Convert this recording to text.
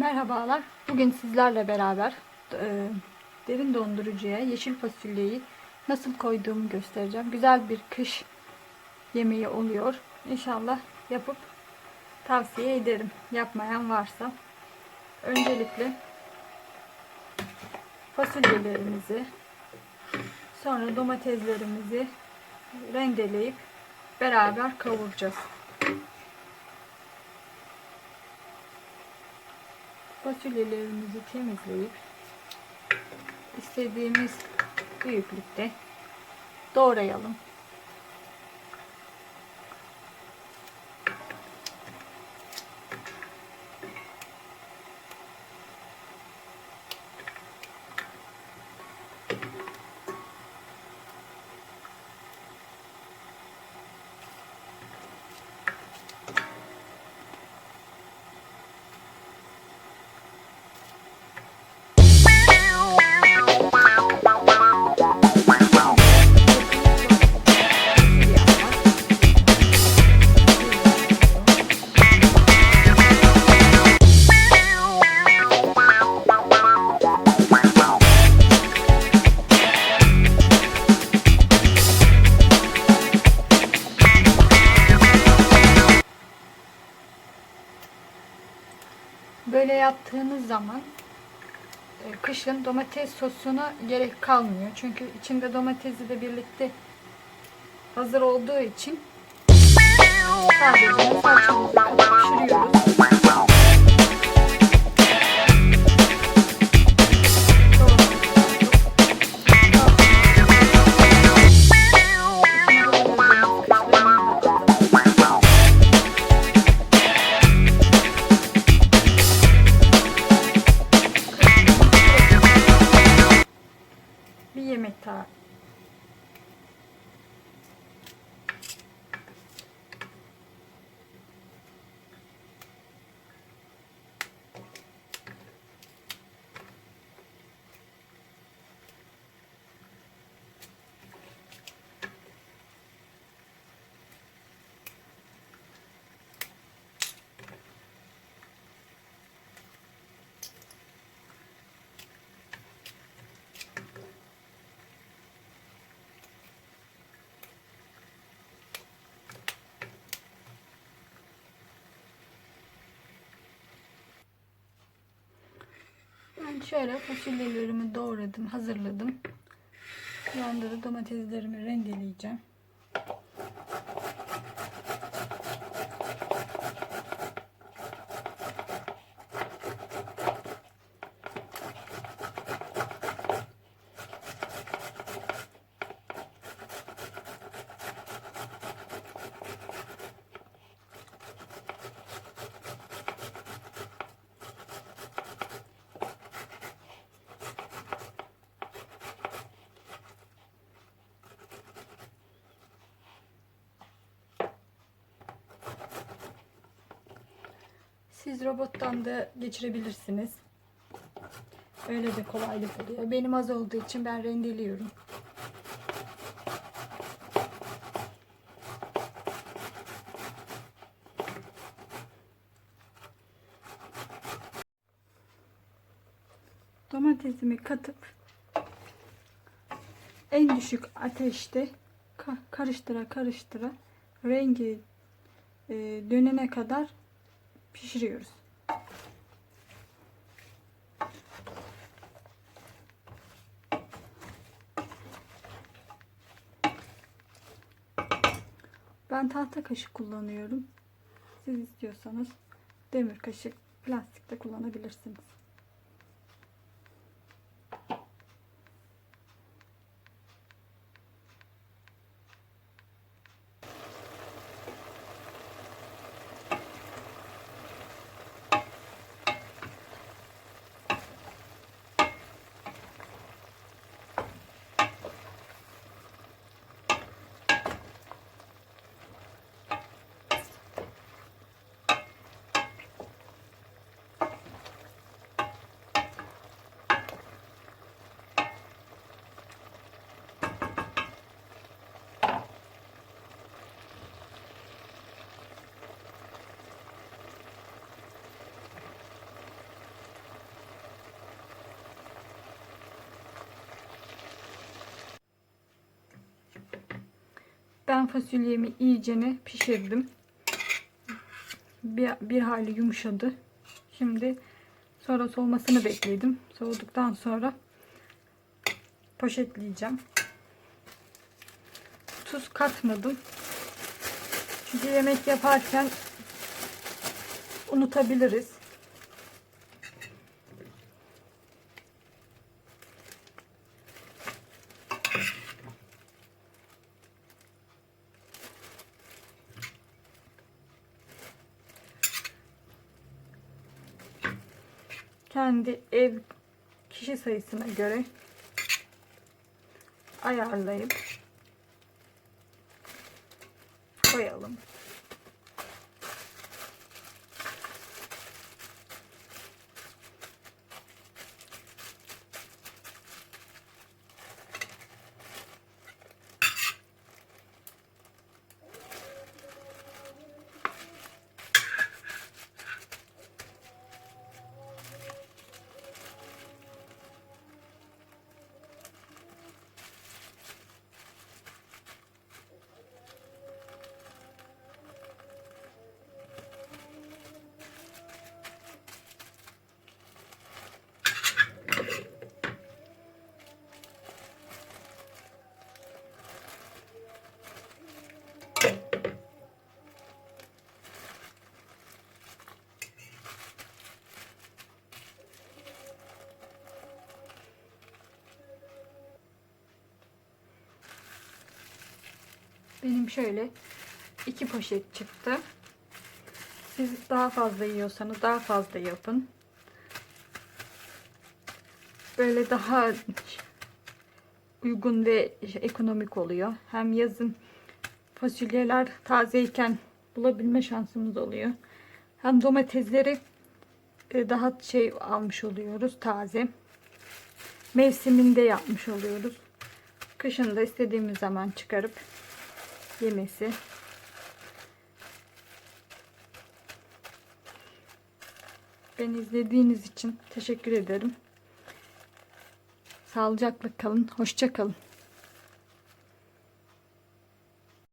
Merhabalar. Bugün sizlerle beraber e, derin dondurucuya yeşil fasulyeyi nasıl koyduğumu göstereceğim. Güzel bir kış yemeği oluyor. İnşallah yapıp tavsiye ederim. Yapmayan varsa. Öncelikle fasulyelerimizi sonra domateslerimizi rendeleyip beraber kavuracağız. Fasulyelerimizi temizleyip istediğimiz büyüklükte doğrayalım. Böyle yaptığınız zaman e, kışın domates sosuna gerek kalmıyor. Çünkü içinde domatesi de birlikte hazır olduğu için sadece salçamızı pişiriyoruz. Ben şöyle fasulyelerimi doğradım, hazırladım. Bir anda da domateslerimi rendeleyeceğim. Siz robottan da geçirebilirsiniz. Öyle de kolaylık oluyor. Benim az olduğu için ben rendeliyorum. Domatesimi katıp en düşük ateşte ka- karıştıra karıştıra rengi e, dönene kadar pişiriyoruz. Ben tahta kaşık kullanıyorum. Siz istiyorsanız demir kaşık, plastik de kullanabilirsiniz. Fasulyemi iyicene pişirdim. Bir, bir hali yumuşadı. Şimdi sonra soğumasını bekledim. Soğuduktan sonra poşetleyeceğim. Tuz katmadım. Çünkü yemek yaparken unutabiliriz. Kendi ev kişi sayısına göre ayarlayıp koyalım. Benim şöyle iki poşet çıktı. Siz daha fazla yiyorsanız daha fazla yapın. Böyle daha uygun ve ekonomik oluyor. Hem yazın fasulyeler tazeyken bulabilme şansımız oluyor. Hem domatesleri e, daha şey almış oluyoruz taze. Mevsiminde yapmış oluyoruz. Kışın da istediğimiz zaman çıkarıp yemesi. Beni izlediğiniz için teşekkür ederim. Sağlıcakla kalın. Hoşça kalın.